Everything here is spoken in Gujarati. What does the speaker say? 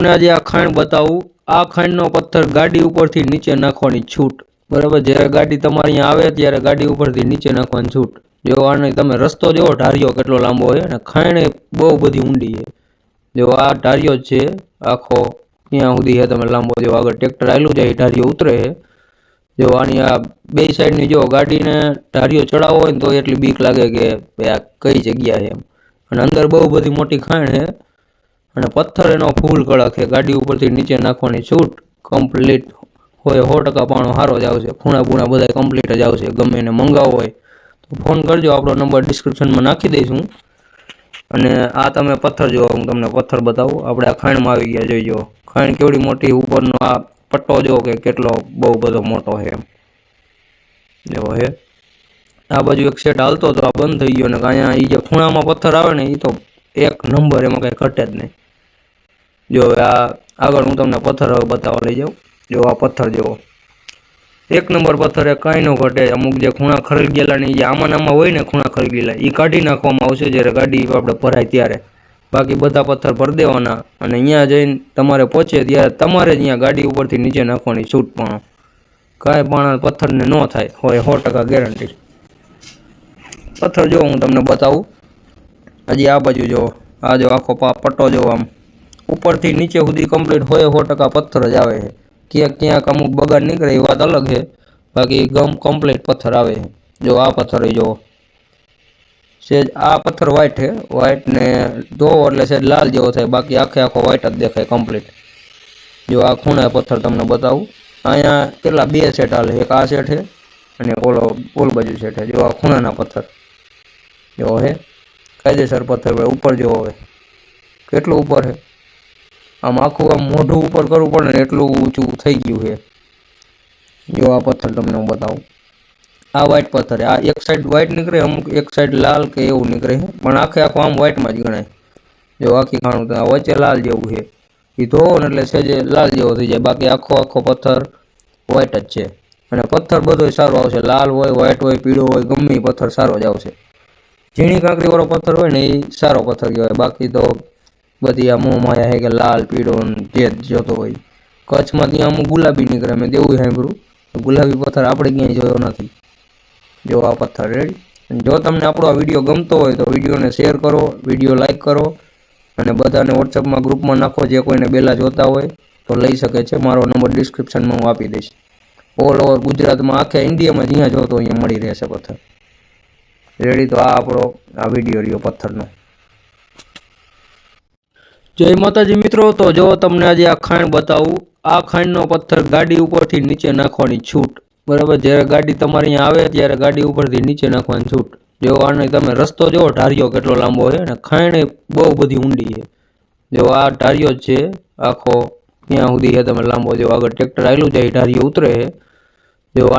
તમને આજે આ ખાણ બતાવું. આ ખાંડનો પથ્થર ગાડી ઉપરથી નીચે નાખવાની છૂટ. બરાબર? જ્યારે ગાડી તમારે આવે ત્યારે ગાડી ઉપરથી નીચે નાખવાની છૂટ. જો આને તમે રસ્તો જોવો ઢારિયો કેટલો લાંબો છે અને ખાણ બહુ બધી ઊંડી છે. જો આ ઢારિયો છે, આખો ત્યાં સુધી છે તમે લાંબો. જો આગળ ટ્રેક્ટર આવેલું જાય ઢારિયો ઉતરે છે. જો આની આ બે સાઈડની જો ગાડીને ઢારિયો ચડાવવો હોય ને તો એટલી બીક લાગે કે આ કઈ જગ્યા છે એમ. અને અંદર બહુ બધી મોટી ખાણ છે. અને પથ્થર એનો ફૂલ કડક છે. ગાડી ઉપરથી નીચે નાખવાની છૂટ કમ્પ્લીટ હોય, સો ટકા પાણો સારો જ આવશે. ખૂણા બૂણા બધા કમ્પ્લીટ જ આવશે. ગમે એને મંગાવો હોય તો ફોન કરજો. આપણો નંબર ડિસ્ક્રિપ્શનમાં નાખી દઈશું. અને આ તમે પથ્થર જોવો હું તમને પથ્થર બતાવું. આપણે આ ખાણમાં આવી ગયા, જોઈ જુઓ ખાણ કેવડી મોટી, ઉપરનો આ પટ્ટો જો કે કેટલો બહુ બધો મોટો છે એવો છે આ બાજુ એક સેટ હાલતો તો આ બંધ થઈ ગયો ને અહીંયા એ જે ખૂણામાં પથ્થર આવે ને એ તો એક નંબર એમાં કંઈ ઘટે જ નહીં. જો આ આગળ હું તમને પથ્થર બતાવવા લઈ જાઉં. જો આ પથ્થર જેવો એક નંબર પથ્થર એ કાંઈ ન ઘટે. અમુક જે ખૂણા ખરી ગયેલા ને જે આમાં આમાં હોય ને ખૂણા ખરી ગયેલા એ કાઢી નાખવામાં આવશે જ્યારે ગાડી આપણે ભરાય ત્યારે. બાકી બધા પથ્થર ભરી દેવાના અને અહીંયા જઈને તમારે પહોંચે ત્યારે તમારે જ ગાડી ઉપરથી નીચે નાખવાની છૂટ પણ. કાંઈ પણ પથ્થરને ન થાય. હોય સો ટકા ગેરંટી પથ્થર જો હું તમને બતાવું. હજી આ બાજુ જુઓ. આ જો આખો પા પટ્ટો જો આમ. ઉપરથી નીચે સુધી કમ્પ્લીટ હોય સો ટકા પથ્થર જ આવે છે. ક્યાંક ક્યાંક અમુક બગાડ નીકળે એ વાત અલગ છે. બાકી ગમ કમ્પ્લીટ પથ્થર આવે છે. જો આ પથ્થર એ જો સેજ આ પથ્થર વ્હાઈટ છે. વ્હાઈટ ને ધોવો એટલે સેજ લાલ જેવો થાય. બાકી આખે આખો વ્હાઈટ જ દેખાય કમ્પ્લીટ જો આ ખૂણા પથ્થર તમને બતાવું. અહીંયા કેટલા બે સેટ હાલે. એક આ સેટ છે અને ઓલો ઓલ બાજુ સેટ છે. જો આ ખૂણાના પથ્થર. જો હે. કાયદેસર પથ્થર ભાઈ ઉપર જો હવે કેટલું ઉપર છે આમ આખું આમ મોઢું ઉપર કરવું પડે ને એટલું ઊંચું થઈ ગયું છે. જો આ પથ્થર તમને હું બતાવું. આ વ્હાઈટ પથ્થર આ એક સાઈડ વ્હાઈટ નીકળે, અમુક એક સાઈડ લાલ કે એવું નીકળે છે. પણ આખે આખું આમ વ્હાઈટમાં જ ગણાય. જો આખી ખાણું તો વચ્ચે લાલ જેવું છે. એ ધોવો ને એટલે સહેજે લાલ જેવો થઈ જાય. બાકી આખો આખો પથ્થર વ્હાઈટ જ છે. અને પથ્થર બધો સારો આવશે. લાલ હોય વ્હાઈટ હોય, પીળો હોય, ગમે પથ્થર સારો જ આવશે. ઝીણી કાંકરીવાળો પથ્થર હોય ને એ સારો પથ્થર કહેવાય. બાકી તો બધી આ મોં માયા છે કે લાલ, પીળો જે જોતો હોય. કચ્છમાં ત્યાં અમુક ગુલાબી નીકળે. મેં દેવું સાંભળ્યું ગુલાબી પથ્થર આપણે ક્યાંય જોયો નથી. જો આ પથ્થર રેડી. જો તમને આપણો આ વીડિયો ગમતો હોય તો વિડીયોને શેર કરો, વીડિયો લાઇક કરો, અને બધાને વોટ્સઅપમાં ગ્રુપમાં નાખો જે કોઈને બેલા જોતા હોય તો લઈ શકે છે. મારો નંબર ડિસ્ક્રિપ્શનમાં હું આપી દઈશ. ઓલ ઓવર ગુજરાતમાં આખા ઇન્ડિયામાં જ્યાં જોતો અહીંયા મળી રહેશે પથ્થર. રેડી? તો આ આપણો, આ વીડિયો રહ્યો પથ્થરનો. જય માતાજી મિત્રો, તો જો તમને આજે આ ખાંડ બતાવું, આ ખાંડનો પથ્થર ગાડી ઉપરથી નીચે નાખવાની છૂટ. બરાબર, જ્યારે ગાડી તમારે અહીંયા આવે ત્યારે ગાડી ઉપરથી નીચે નાખવાની છૂટ. જો આને તમે રસ્તો જોવો ઢારિયો કેટલો લાંબો છે અને એ બહુ બધી ઊંડી છે. જો આ ઢારિયો છે, આખો ત્યાં સુધી તમે લાંબો જો આગળ ટ્રેક્ટર આવેલું જાય ઢારિયો ઉતરે છે. જો આની